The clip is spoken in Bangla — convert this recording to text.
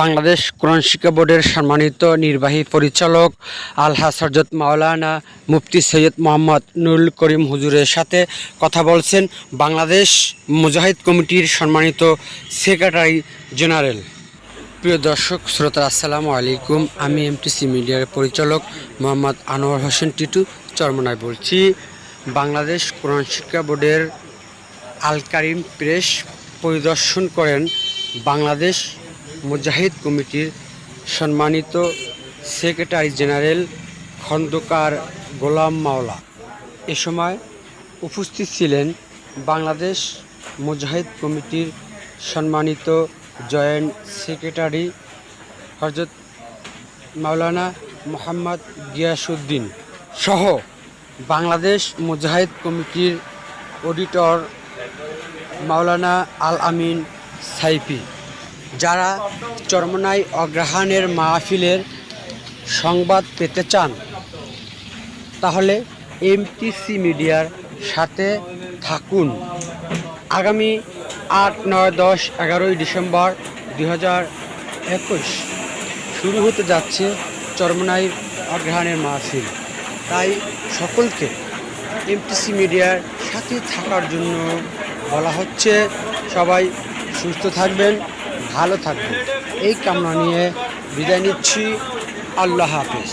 বাংলাদেশ কোরআন শিক্ষা বোর্ডের সম্মানিত নির্বাহী পরিচালক আলহাজ হজরত মাওলানা মুফতি সৈয়দ মোহাম্মদ নুরুল করিম হুজুরের সাথে কথা বলছেন বাংলাদেশ মুজাহিদ কমিটির সম্মানিত সেক্রেটারি জেনারেল। প্রিয় দর্শক, শ্রোতা, আসসালামু আলাইকুম। আমি এমটিসি মিডিয়ার পরিচালক মোহাম্মদ আনোয়ার হোসেন টিটু চরমনায় বলছি, বাংলাদেশ কোরআন শিক্ষা বোর্ডের আল কারিম প্রেস পরিদর্শন করেন বাংলাদেশ মুজাহিদ কমিটির সম্মানিত সেক্রেটারি জেনারেল খন্দকার গোলাম মাওলা। এ সময় উপস্থিত ছিলেন বাংলাদেশ মুজাহিদ কমিটির সম্মানিত জয়েন্ট সেক্রেটারি হজরত মাওলানা মোহাম্মদ গিয়াসুদ্দিন সহ বাংলাদেশ মুজাহিদ কমিটির অডিটর মাওলানা আল আমিন সাইফি। যারা চরমনাই অগ্রহায়ণের মাহফিলের সংবাদ পেতে চান, তাহলে এমটিসি মিডিয়ার সাথে থাকুন। আগামী আট, নয়, দশ, এগারোই ডিসেম্বর দুই হাজার একুশ শুরু হতে যাচ্ছে চরমনাই অগ্রহায়ণের মাহফিল। তাই সকলকে এমটিসি মিডিয়ার সাথে থাকার জন্য বলা হচ্ছে, সবাই সুস্থ থাকবেন। ভালো থাকবেন। এই কামনা নিয়ে বিদায় নিচ্ছি। আল্লাহ হাফিজ।